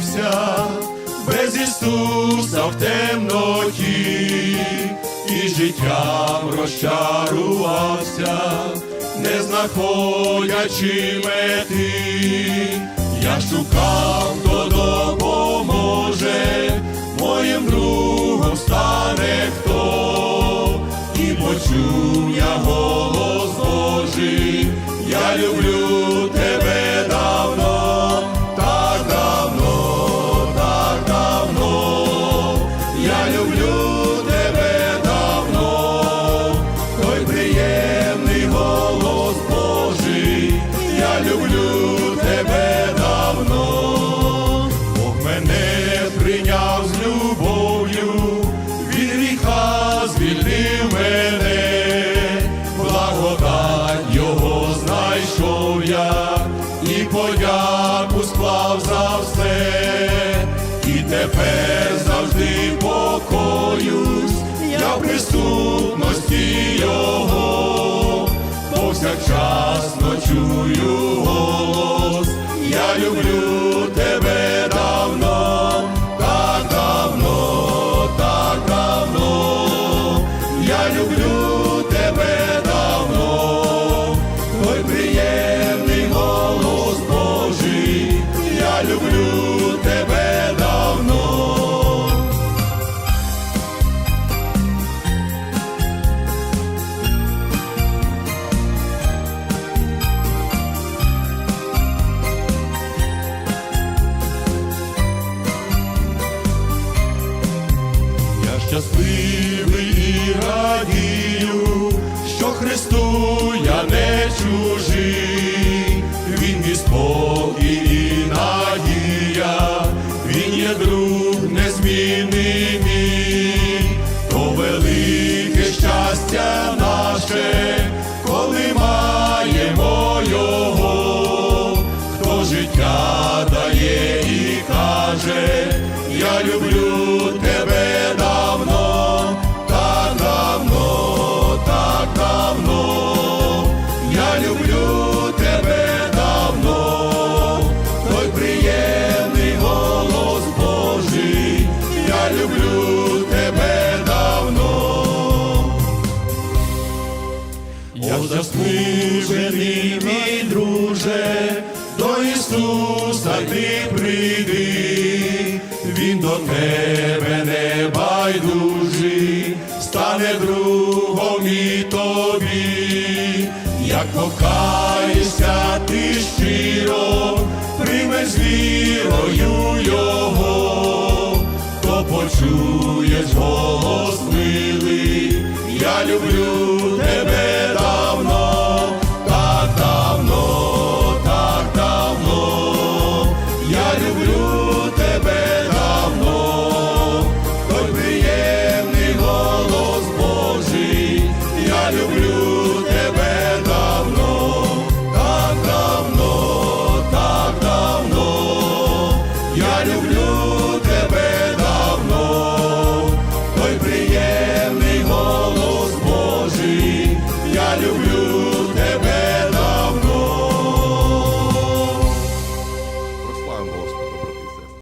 зламався, без Ісуса в темноті, і життям розчарувався, не знаходячи мети, я шукав, хто допоможе, люблю тебе давно, той приємний голос Божий, я люблю тебе давно, Бог мене прийняв з любов'ю, від звільнив мене, благодать його знайшов я, і подяку завжди покоюсь, я в присутності його, повсякчасно чую голос, я люблю тебе давно, так давно, так давно, я люблю чужий, Він мій спокій і надія, Він є друг незмінний. То велике щастя наше, коли маємо його, хто життя дає і каже, я люблю заслужений, мій друже, до Ісуса ти прийди, Він до тебе не байдужий, стане другом і тобі, як покаєшся ти щиро, приймеш з вірою Lord.